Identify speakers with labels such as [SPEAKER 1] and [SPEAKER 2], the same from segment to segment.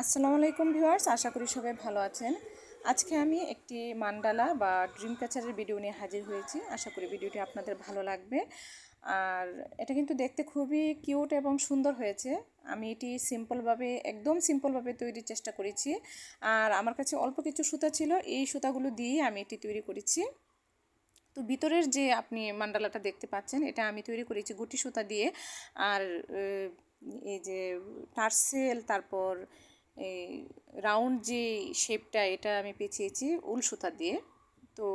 [SPEAKER 1] আসসালামু আলাইকুম ভিউয়ার্স, আশা করি সবাই ভালো আছেন। আজকে আমি একটি মান্ডালা বা ড্রিম ক্যাচারের ভিডিও নিয়ে হাজির হয়েছি। আশা করি ভিডিওটি আপনাদের ভালো লাগবে। আর এটা কিন্তু দেখতে খুবই কিউট এবং সুন্দর হয়েছে। আমি এটি সিম্পলভাবে, একদম সিম্পলভাবে তৈরির চেষ্টা করেছি। আর আমার কাছে অল্প কিছু সুতা ছিল, এই সুতাগুলো দিয়ে আমি এটি তৈরি করেছি। তো ভিতরের যে আপনি মান্ডালাটা দেখতে পাচ্ছেন, এটা আমি তৈরি করেছি গুটি সুতা দিয়ে। আর এই যে টার্সেল, তারপর এই রাউন্ড যে শেপটা এটা আমি পেঁচিয়েছি উল সুতা দিয়ে। তো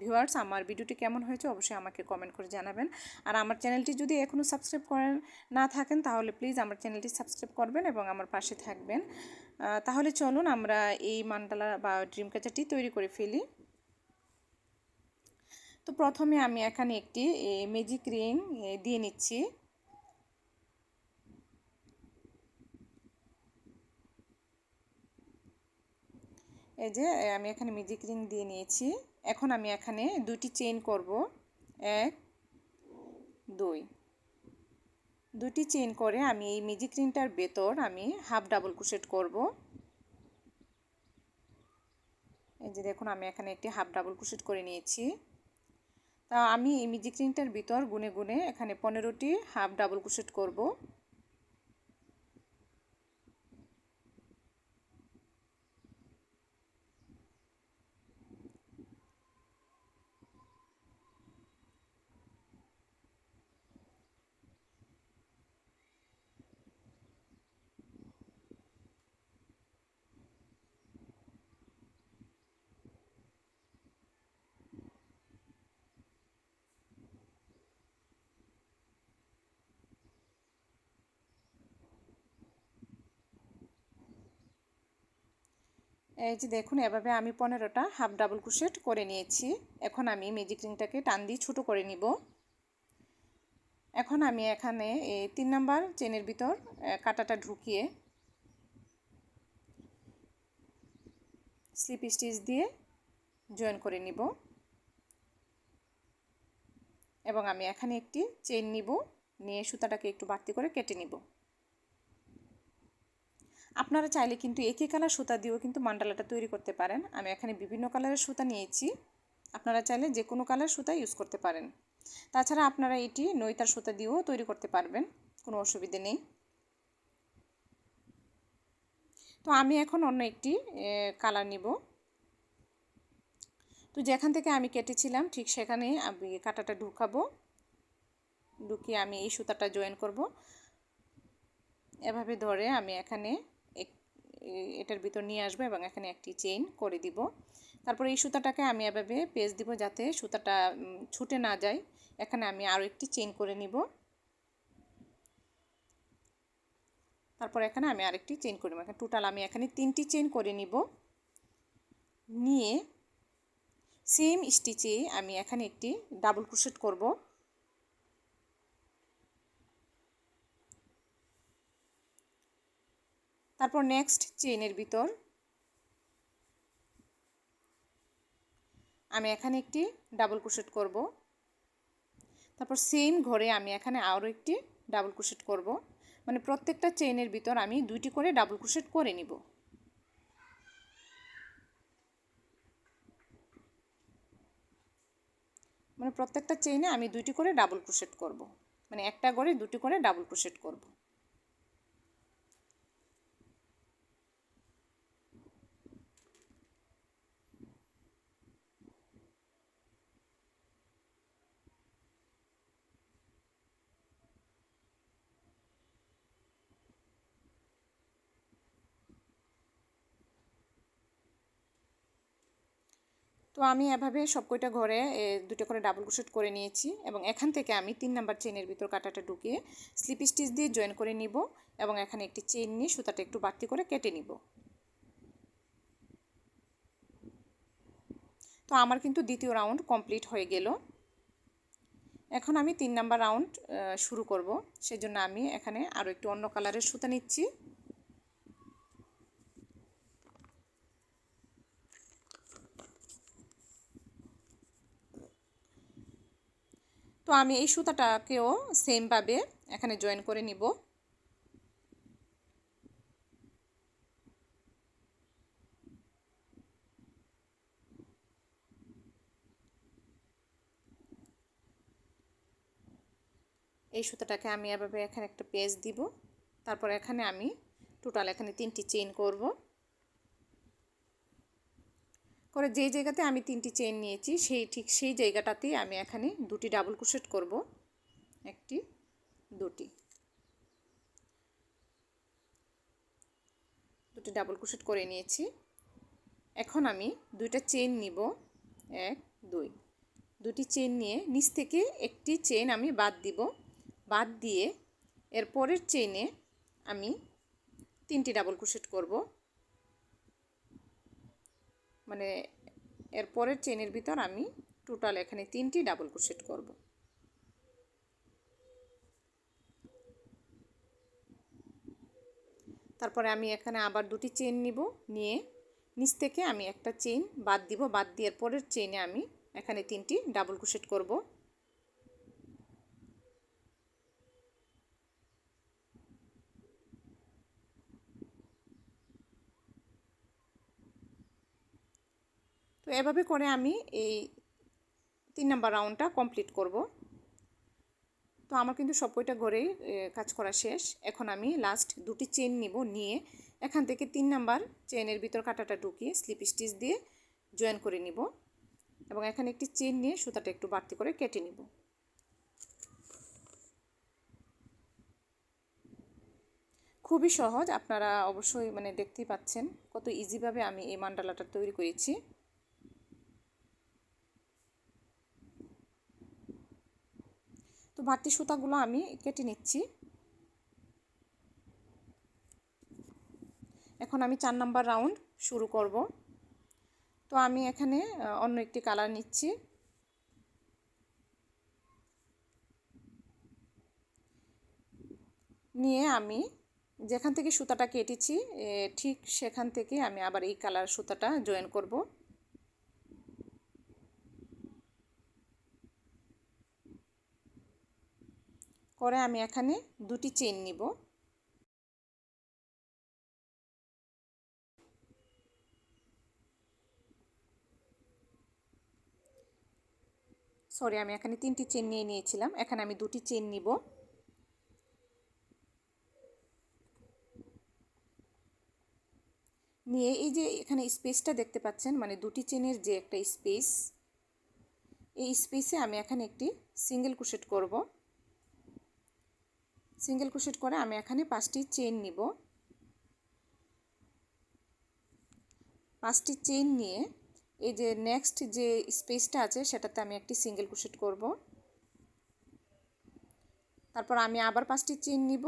[SPEAKER 1] ভিউয়ার্স আমার ভিডিওটি কেমন হয়েছে অবশ্যই আমাকে কমেন্ট করে জানাবেন। আর আমার চ্যানেলটি যদি এখনও সাবস্ক্রাইব করেন, না থাকেন, তাহলে প্লিজ আমার চ্যানেলটি সাবস্ক্রাইব করবেন এবং আমার পাশে থাকবেন। তাহলে চলুন আমরা এই মান্ডালা বা ড্রিম ক্যাচারটি তৈরি করে ফেলি। তো প্রথমে আমি এখানে একটি ম্যাজিক রিং দিয়ে নিচ্ছি। এই যে আমি এখানে মিউজিক রিং দিয়ে নিয়েছি। এখন আমি এখানে দুটি চেইন করব। এক, দুই। দুটি চেইন করে আমি এই মিউজিক রিংটার ভেতর আমি হাফ ডাবল ক্রোশেট করব। এই যে দেখুন, আমি এখানে একটি হাফ ডাবল ক্রোশেট করে নিয়েছি। তা আমি এই মিউজিক রিংটার ভিতর গুনে গুনে এখানে পনেরোটি হাফ ডাবল ক্রোশেট করব। এই যে দেখুন, এভাবে আমি পনেরোটা হাফ ডাবল ক্রুশেট করে নিয়েছি। এখন আমি ম্যাজিক রিংটাকে টান দিয়ে ছোটো করে নিব। এখন আমি এখানে এই তিন নাম্বার চেনের ভিতর কাটাটা ঢুকিয়ে স্লিপ স্টিচ দিয়ে জয়েন করে নিব। এবং আমি এখানে একটি চেন নিব, নিয়ে সুতাটাকে একটু বাড়তি করে কেটে নিব। আপনারা চাইলে কিন্তু একই কালার সুতা দিয়েও কিন্তু মান্ডালাটা তৈরি করতে পারেন। আমি এখানে বিভিন্ন কালারের সুতা নিয়েছি। আপনারা চাইলে যে কোনো কালার সুতা ইউজ করতে পারেন। তাছাড়া আপনারা এটি নৈতার সুতা দিয়েও তৈরি করতে পারবেন। কোনো অসুবিধে নেই। তো আমি এখন অন্য একটি কালার নিব। তো যেখান থেকে আমি কেটেছিলাম, ঠিক সেখানে আমি কাটাটা ঢুকাবো। ঢুকিয়ে আমি এই সুতাটা জয়েন করব। এভাবে ধরে আমি এখানে এটার ভিতর নিয়ে আসব এবং এখানে একটি চেইন করে দিব। তারপরে এই সুতাটাকে আমি এভাবে পেজ দিব যাতে সুতাটা ছুটে না যায়। এখানে আমি আরও একটি চেইন করে নিব। তারপর এখানে আমি আরেকটি চেইন করে নেব। এখানে টোটাল আমি এখানে তিনটি চেইন করে নিব। নিয়ে সেম স্টিচে আমি এখানে একটি ডাবল ক্রোশেট করব। তারপর নেক্সট চেইনের ভিতর। আমি এখানে একটি ডাবল ক্রোশেট করব। তারপর সেম ঘরে আমি এখানে আরও একটি ডাবল ক্রোশেট করব। মানে প্রত্যেকটা চেইনের ভিতর আমি দুইটি করে ডাবল ক্রোশেট করে নিব। মানে প্রত্যেকটা চেইনে আমি দুইটি করে ডাবল ক্রোশেট করব। মানে একটা করে দুটি করে ডাবল ক্রোশেট করব। তো আমি এভাবে সব কয়টা ঘরে দুটো করে ডাবল ক্রোশেট করে নিয়েছি এবং এখান থেকে আমি তিন নাম্বার চেনের ভিতর কাটাটা ঢুকিয়ে স্লিপ স্টিচ দিয়ে জয়েন করে নিব এবং এখানে একটি চেন নিয়ে সুতাটা একটু বাড়তি করে কেটে নিব। তো আমার কিন্তু দ্বিতীয় রাউন্ড কমপ্লিট হয়ে গেল। এখন আমি তিন নাম্বার রাউন্ড শুরু করব। সেজন্য আমি এখানে আরও একটু অন্য কালারের সুতা নিচ্ছি। তো আমি এই সুতাটাকেও সেমভাবে এখানে জয়েন করে নিব। এই সুতাটাকে আমি এভাবে এখানে একটা পেজ দিব। তারপর এখানে আমি টোটাল এখানে তিনটি চেইন করব। করে যেই জায়গাতে আমি তিনটি চেইন নিয়েছি, সেই ঠিক সেই জায়গাটাতেই আমি এখানে দুটি ডাবল ক্রোশেট করব। একটি, দুটি। দুটি ডাবল ক্রোশেট করে নিয়েছি। এখন আমি দুইটা চেইন নিব। এক, দুই। দুটি চেইন নিয়ে নিচ থেকে একটি চেইন আমি বাদ দিব। বাদ দিয়ে এর পরের চেইনে আমি তিনটি ডাবল ক্রোশেট করব। মানে এরপরের চেনের ভিতর আমি টোটাল এখানে তিনটি ডাবল ক্রোশেট করব। তারপরে আমি এখানে আবার দুটি চেন নিব, নিয়ে নিচ থেকে আমি একটা চেন বাদ দিব, বাদ দিয়ে পরের চেনে আমি এখানে তিনটি ডাবল ক্রোশেট করব। এভাবে করে আমি এই তিন নাম্বার রাউন্ডটা কমপ্লিট করব। তো আমার কিন্তু সব কয়টা ঘরেই কাজ করা শেষ। এখন আমি লাস্ট দুটি চেন নিব নিয়ে এখান থেকে তিন নাম্বার চেনের ভিতর কাটাটা ঢুকিয়ে স্লিপ স্টিচ দিয়ে জয়েন করে নিব এবং এখানে একটি চেন নিয়ে সুতাটা একটু বাড়তি করে কেটে নিব। খুবই সহজ, আপনারা অবশ্যই মানে দেখতেই পাচ্ছেন কত ইজিভাবে আমি এই মান্ডালাটা তৈরি করেছি। তো বাড়তি সুতাগুলো আমি কেটে নিচ্ছি। এখন আমি চার নাম্বার রাউন্ড শুরু করব। তো আমি এখানে অন্য একটি কালার নিচ্ছি। নিয়ে আমি যেখান থেকে সুতাটা কেটেছি ঠিক সেখান থেকে আমি আবার এই কালার সুতাটা জয়েন করব। করে আমি এখানে দুটি চেন নিব। সরি, আমি এখানে তিনটি চেন নিয়ে নিয়েছিলাম, এখানে আমি দুটি চেন নিব। নিয়ে এই যে এখানে স্পেসটা দেখতে পাচ্ছেন মানে দুটি চেনের যে একটা স্পেস, এই স্পেসে আমি এখানে একটি সিঙ্গেল কুশেট করব। সিঙ্গেল কুশেট করে আমি এখানে পাঁচটি চেন নিব। পাঁচটি চেন নিয়ে এই যে নেক্সট যে স্পেসটা আছে সেটাতে আমি একটি সিঙ্গেল কুশেট করব। তারপর আমি আবার পাঁচটি চেন নিব।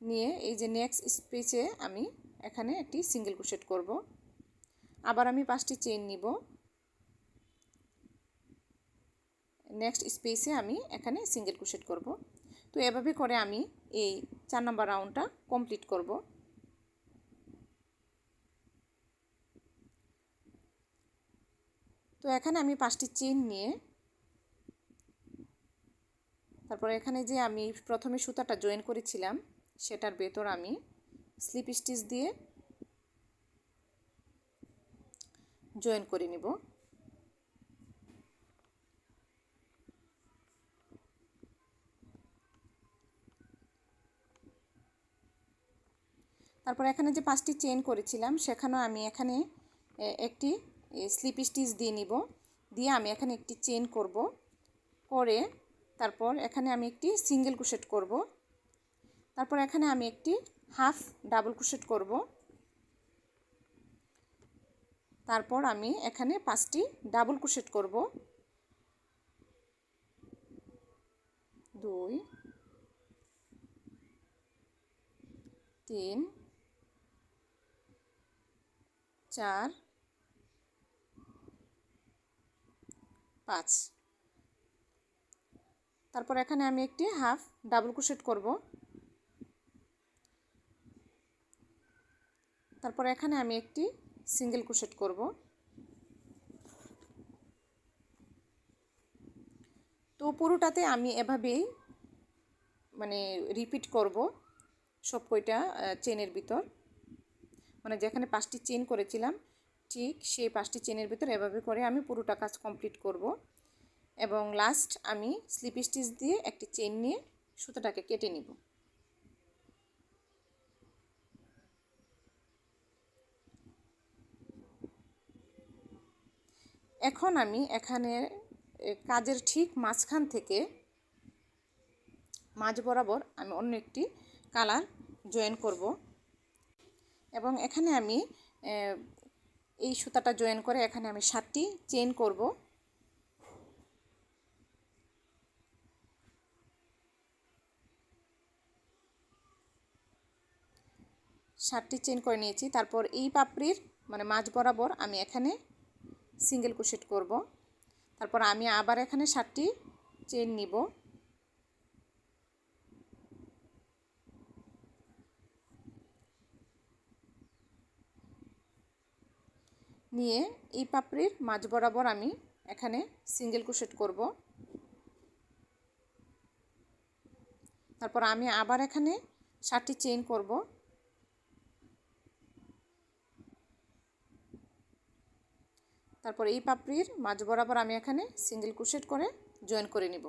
[SPEAKER 1] নিয়ে এই যে নেক্সট স্পেসে আমি এখানে একটি সিঙ্গেল কুশেট করব। আবার আমি পাঁচটি চেন নিব। নেক্সট স্পেসে আমি এখানে সিঙ্গেল কুশেট করব। তো এভাবে করে আমি এই চার নম্বর রাউন্ডটা কমপ্লিট করব। তো এখানে আমি পাঁচটি চেন নিয়ে তারপর এখানে যে আমি প্রথমে সুতাটা জয়েন করেছিলাম, সেটার ভেতর আমি স্লিপ স্টিচ দিয়ে জয়েন করে নিব। তারপর এখানে যে পাঁচটি চেন করেছিলাম, সেখানেও আমি এখানে একটি স্লিপ স্টিচ দিয়ে নিব। দিয়ে আমি এখানে একটি চেন করব। করে তারপর এখানে আমি একটি সিঙ্গেল কুশেট করব। তারপর এখানে আমি একটি হাফ ডাবল কুশেট করব। তারপর আমি এখানে পাঁচটি ডাবল কুশেট করব। দুই, তিন চার, পাঁচ। তারপর এখানে আমি একটি হাফ ডাবল ক্রোশেট করব। তারপর এখানে আমি একটি সিঙ্গেল ক্রোশেট করব। তো পুরোটাতে আমি এভাবেই মানে রিপিট করব সব কয়টা চেনের ভিতর। মানে যেখানে পাঁচটি চেন করেছিলাম, ঠিক সেই পাঁচটি চেনের ভিতর এভাবে করে আমি পুরোটা কাজ কমপ্লিট করব। এবং লাস্ট আমি স্লিপ স্টিচ দিয়ে একটি চেন নিয়ে সুতোটাকে কেটে নিব। এখন আমি এখানে কাজের ঠিক মাঝখান থেকে মাঝ বরাবর আমি অন্য একটি কালার জয়েন করব। এবং এখানে আমি এই সুতাটা জয়েন করে এখানে আমি সাতটি চেন করব। সাতটি চেন করে নিয়েছি। তারপর এই পাপড়ির মানে মাঝ বরাবর আমি এখানে সিঙ্গেল কুশেট করব। তারপর আমি আবার এখানে সাতটি চেন নিব। নিয়ে এই পাপড়ির মাঝ বরাবর আমি এখানে সিঙ্গেল কুশেট করব। তারপর আমি আবার এখানে ষাটটি চেইন করব। তারপর এই পাপড়ির মাঝ বরাবর আমি এখানে সিঙ্গেল কুশেট করে জয়েন করে নিব।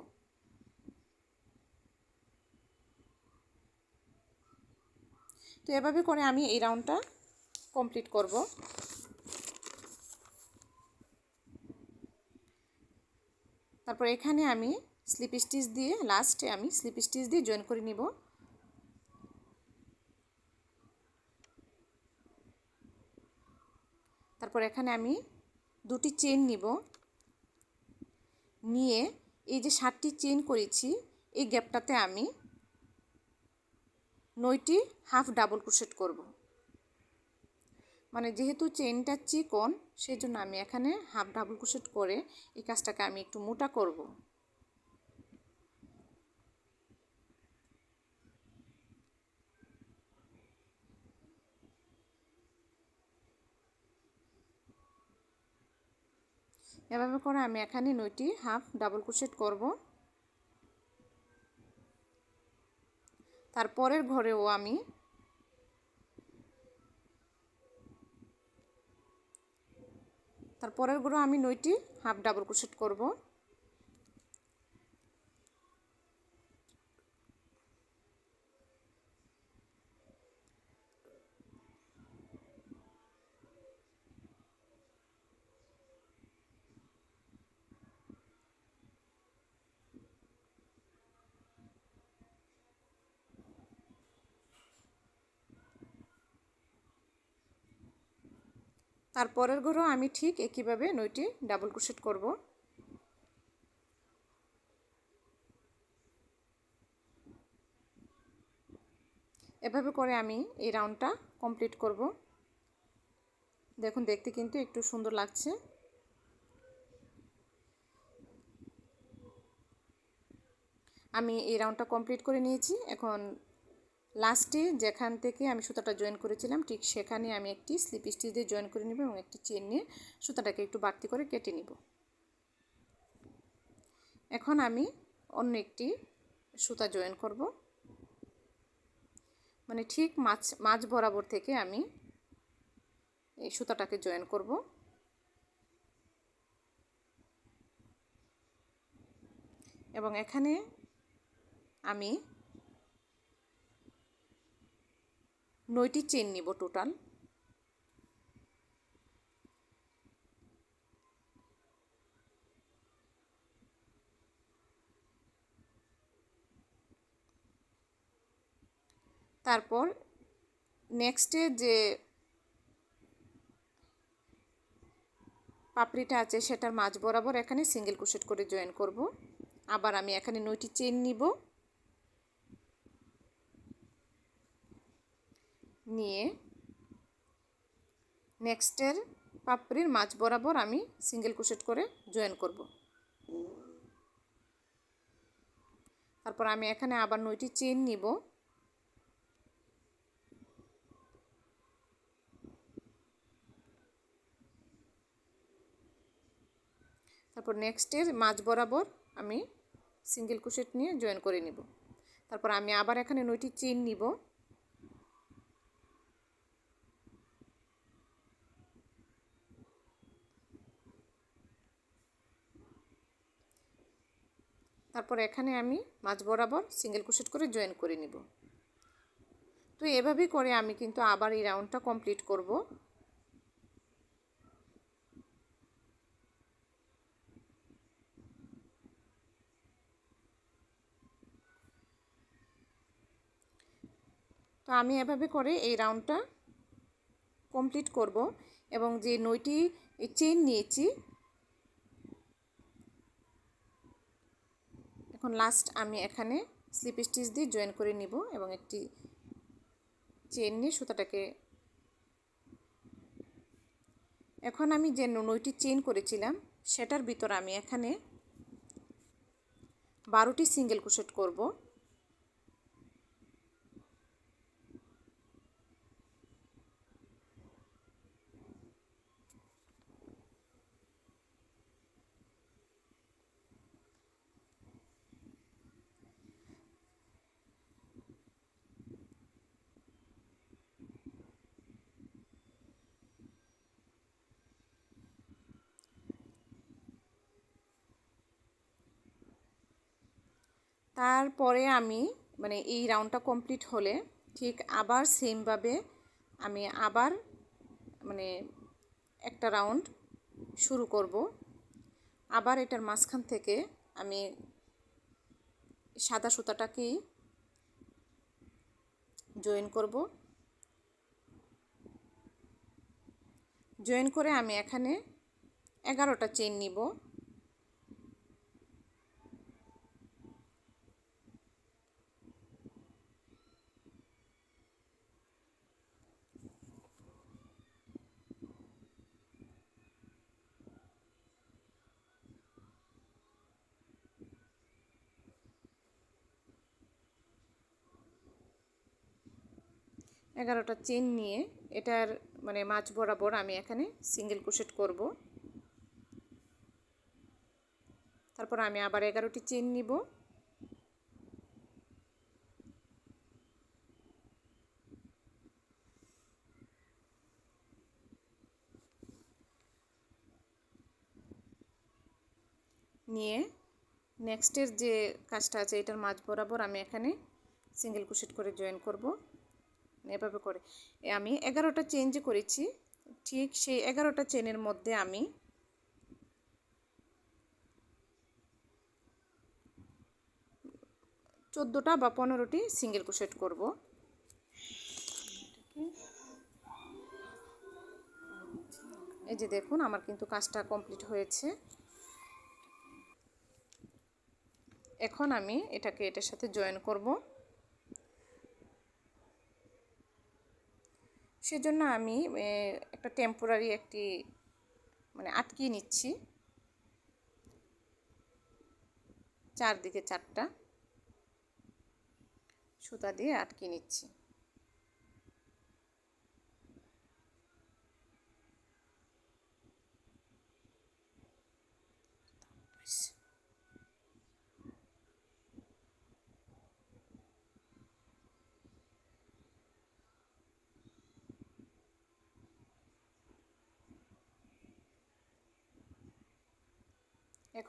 [SPEAKER 1] তো এভাবে করে আমি এই রাউন্ডটা কমপ্লিট করব। তারপর এখানে আমি স্লিপ স্টিচ দিয়ে লাস্টে আমি স্লিপ স্টিচ দিয়ে জয়েন করে নিব। তারপর এখানে আমি দুটি চেন নিব। নিয়ে এই যে সাতটি চেন করেছি, এই গ্যাপটাতে আমি নয়টি হাফ ডাবল ক্রোশেট করব। মানে যেহেতু চেনটা চিকন সেই জন্য আমি এখানে হাফ ডাবল ক্রোশেট করে এই কাজটাকে আমি একটু মোটা করব। এভাবে করে আমি এখানে নয়টি হাফ ডাবল ক্রোশেট করব। তারপরের ঘরেও আমি তারপরের গুঁড়ো আমি নয়টি হাফ ডাবল ক্রোশেট করব। তারপরের ঘরেও আমি ঠিক একইভাবে নইটি ডাবল ক্রোশেট করব। এভাবে করে আমি এই রাউন্ডটা কমপ্লিট করব। দেখুন, দেখতে কিন্তু একটু সুন্দর লাগছে। আমি এই রাউন্ডটা কমপ্লিট করে নিয়েছি। এখন লাস্টে যেখান থেকে আমি সুতাটা জয়েন করেছিলাম, ঠিক সেখানে আমি একটি স্লিপ স্টিচ দিয়ে জয়েন করে নেব এবং একটি চেন নিয়ে সুতাটাকে একটু বাড়তি করে কেটে নিব। এখন আমি অন্য একটি সুতা জয়েন করব। মানে ঠিক মাছ মাছ বরাবর থেকে আমি এই সুতাটাকে জয়েন করব। এবং এখানে আমি নয়টি চেন নিব টোটাল তারপর নেক্সটে যে পাপড়িটা আছে সেটার মাঝ বরাবর এখানে সিঙ্গেল ক্রোশেট করে জয়েন করব। আবার আমি এখানে নয়টি চেন নিব। নিয়ে নেক্সটের পাপড়ির মাছ বরাবর আমি সিঙ্গেল ক্রোশেট করে জয়েন করব। তারপর আমি এখানে আবার নয়টি চেন নিব। তারপর নেক্সটের মাঝ বরাবর আমি সিঙ্গেল ক্রোশেট নিয়ে জয়েন করে নিব। তারপর আমি আবার এখানে নয়টি চেন নিব। তারপর এখানে আমি মাছ বরাবর সিঙ্গেল ক্রোশেট করে জয়েন করে নিব। তো এভাবেই করে আমি কিন্তু আবার এই রাউন্ডটা কমপ্লিট করব। তো আমি এভাবে করে এই রাউন্ডটা কমপ্লিট করব এবং যে নইটি চেন নিয়েছি এখন লাস্ট আমি এখানে স্লিপ স্টিচ দিয়ে জয়েন করে নিব এবং একটি চেন নিয়ে সুতাটাকে এখন আমি যে নইটি চেন করেছিলাম, সেটার ভিতর আমি এখানে বারোটি সিঙ্গেল কুশেট করব। তারপরে আমি মানে এই রাউন্ডটা কমপ্লিট হলে ঠিক আবার সেমভাবে আমি আবার মানে একটা রাউন্ড শুরু করব। আবার এটার মাঝখান থেকে আমি সাদা সুতাটাকেই জয়েন করব। জয়েন করে আমি এখানে এগারোটা চেন নিব। এগারোটা চেন নিয়ে এটার মানে মাছ বরাবর আমি এখানে সিঙ্গেল ক্রোশেট করব। তারপর আমি আবার এগারোটি চেন নিব। নিয়ে নেক্সটের যে কাজটা আছে, এটার মাঝ বরাবর আমি এখানে সিঙ্গেল ক্রোশেট করে জয়েন করব। এভাবে করে। আমি এগারোটা চেঞ্জ করেছি। ঠিক সেই এগারোটা চেনের মধ্যে আমি চোদ্দোটা বা পনেরোটি সিঙ্গেল ক্রোশেট করব। এই যে দেখুন, আমার কিন্তু কাজটা কমপ্লিট হয়েছে। এখন আমি এটাকে এটার সাথে জয়েন করব। সেজন্য আমি একটা টেম্পোরারি একটি মানে আটকিয়ে নিচ্ছি। চারদিকে চারটা সুতা দিয়ে আটকে নিচ্ছি।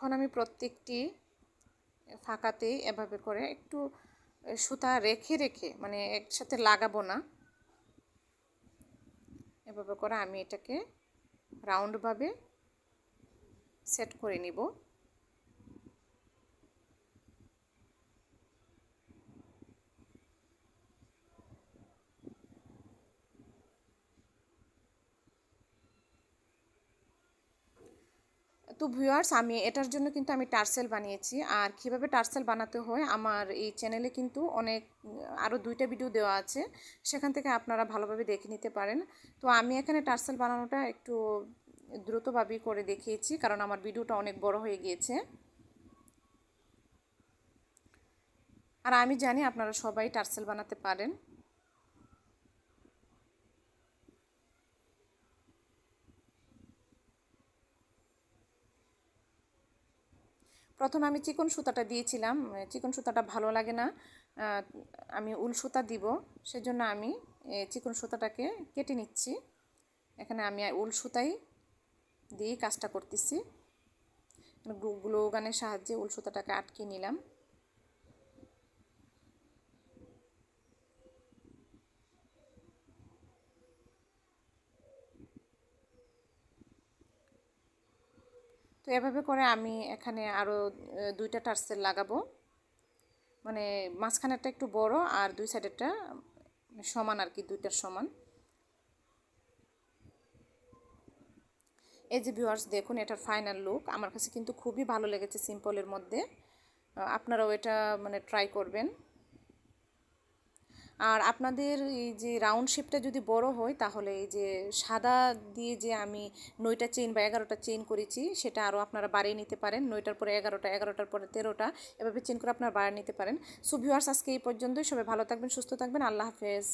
[SPEAKER 1] এখন আমি প্রত্যেকটি ফাঁকাতেই এভাবে করে একটু সুতা রেখে রেখে মানে একসাথে লাগাবো না। এভাবে করে আমি এটাকে রাউন্ডভাবে সেট করে নিব। তো ভিউয়ার্স আমি এটার জন্য কিন্তু আমি টার্সেল বানিয়েছি। আর কীভাবে টার্সেল বানাতে হয়, আমার এই চ্যানেলে কিন্তু অনেক আরও দুইটা ভিডিও দেওয়া আছে। সেখান থেকে আপনারা ভালোভাবে দেখে নিতে পারেন। তো আমি এখানে টার্সেল বানানোটা একটু দ্রুতভাবেই করে দেখিয়েছি, কারণ আমার ভিডিওটা অনেক বড় হয়ে গিয়েছে। আর আমি জানি আপনারা সবাই টার্সেল বানাতে পারেন। প্রথমে আমি চিকন সুতাটা দিয়েছিলাম চিকন সুতাটা ভালো লাগে না আমি উল সুতা দিব, সেজন্য আমি চিকন সুতাটাকে কেটে নিচ্ছি। এখানে আমি উল সুতাই দিয়ে কাজটা করতেছি। গ্লোগানের সাহায্যে উল সুতাটাকে আটকে নিলাম। তো এভাবে করে আমি এখানে আরও দুইটা টার্সেল লাগাবো। মানে মাঝখানেরটা একটু বড় আর দুই সাইডেরটা সমান আর কি, দুইটার সমান। এই যে ভিউয়ার্স দেখুন এটার ফাইনাল লুক আমার কাছে কিন্তু খুবই ভালো লেগেছে সিম্পলের মধ্যে। আপনারাও এটা মানে ট্রাই করবেন। আর আপনাদের এই যে রাউন্ড শেপটা যদি বড় হয়, তাহলে এই যে সাদা দিয়ে যে আমি নয়টা চেন বা এগারোটা চেন করেছি, সেটা আরও আপনারা বাড়িয়ে নিতে পারেন। নয়টার পরে এগারোটা, এগারোটার পরে তেরোটা, এভাবে চেন করে আপনারা বাড়িয়ে নিতে পারেন। সো ভিউয়ার্স আজকে এই পর্যন্তই। সবাই ভালো থাকবেন, সুস্থ থাকবেন। আল্লাহ হাফেজ।